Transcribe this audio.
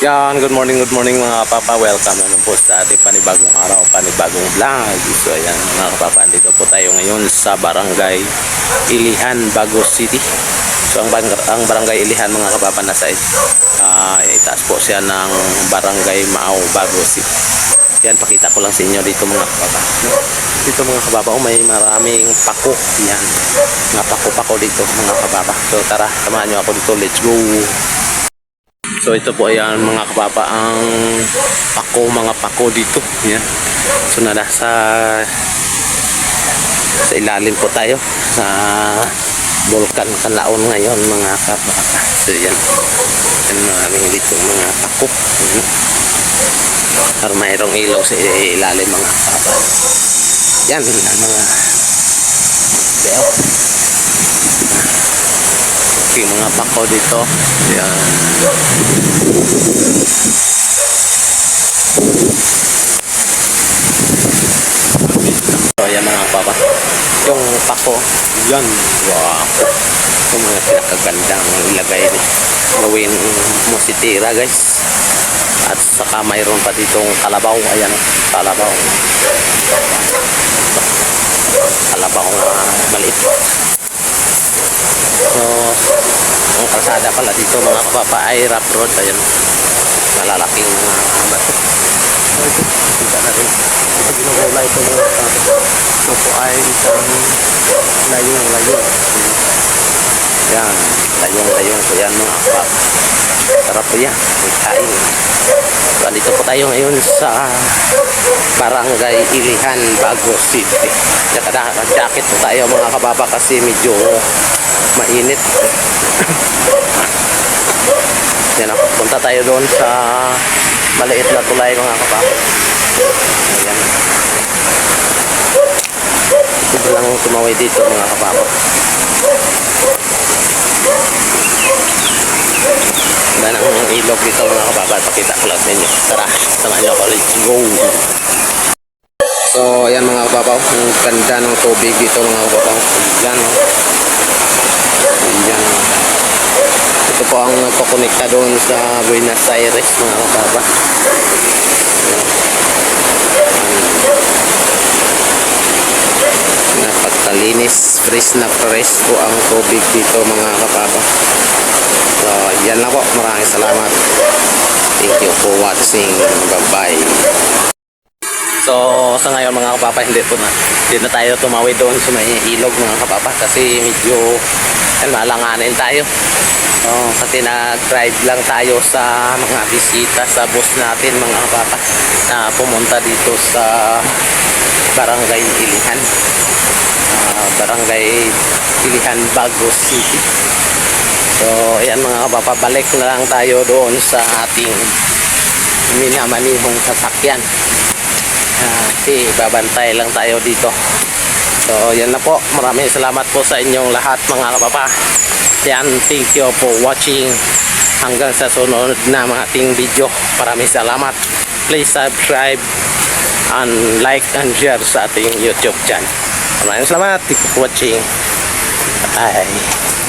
Yan, good morning, good morning mga papa. Welcome naman po sa ating panibagong araw, panibagong vlog. So ayan mga papa, dito po tayo ngayon sa Barangay Ilihan, Bago City. So ang, ang Barangay Ilihan mga kapapa nasa uh, itaas po siya ng Barangay Maaw, Bago City. Yan, pakita ko lang sa inyo dito mga kapapa. Dito mga kababa, oh, may maraming pako. Yan, mga pako-pako dito mga kababa. So tara, samahan nyo ako dito. Let's go! So ito po ayan mga kababa ang pako, mga pako dito. Yan. So na nasa sa ilalim po tayo sa Volcan Kalaon ngayon mga kababa. So yan. Yan maraming dito mga pako. Yan. Para mayroong ilaw sa ilalim mga kababa. Yan mga Beo. Okay, mga pako dito. Yan. So, ayan mga papa. Yung pako, yan. Wow. Yung mga pinakagandang ilagay gawin mo si tira guys. At saka mayroon pa ditong kalabaw. Ayan, kalabaw. Kalabaw na maliit. So, ang kalsada pala dito mga kapapa ay rough road. Ayan, malalaking mga bato. So, ito, kita na rin. Ito ginugula ito mga kapapa. Ito po ay isang layong-layo. Yan, layong-layong po yan mga kapapa. Sarap po yan, may kain. So, andito po tayo ngayon sa Barangay Ilihan, Bago City. Naka-jacket po tayo mga kababa kasi medyo mainit. Yan ako, punta tayo doon sa maliit na tulay mga kababa. Ayan. Ito lang tumawid dito mga kababa. Ganda ng ilog dito mga kababa. Pakita ko lang sa inyo. Tara, samahan niyo ako. Let's go! So, ayan mga kababaw. Ang ganda ng tubig dito mga kababaw. Ayan, no? Ayan. Ito po ang nagpakonekta doon sa Buenos Aires mga kababaw. Napagkalinis, fresh na fresh po ang tubig dito mga kababaw. So, yan lang po. Maraming salamat. Thank you for watching. Bye-bye. So, sa ngayon mga kapapa, hindi po na, hindi na tayo tumawid doon sa may ilog mga kapapa kasi medyo yan, tayo. So, kasi nag-drive lang tayo sa mga bisita sa bus natin mga kapapa na pumunta dito sa Barangay Ilihan. Ah, Barangay Ilihan, Bago City. So, ayan mga kapapa, balik na lang tayo doon sa ating minamanihong sasakyan. Ah, kasi babantay lang tayo dito. So, yan na po. Maraming salamat po sa inyong lahat mga kapapa. Yan, thank you for watching. Hanggang sa sunod na mga ating video. Maraming salamat. Please subscribe and like and share sa ating YouTube channel. Maraming salamat. Thank you for watching. Bye.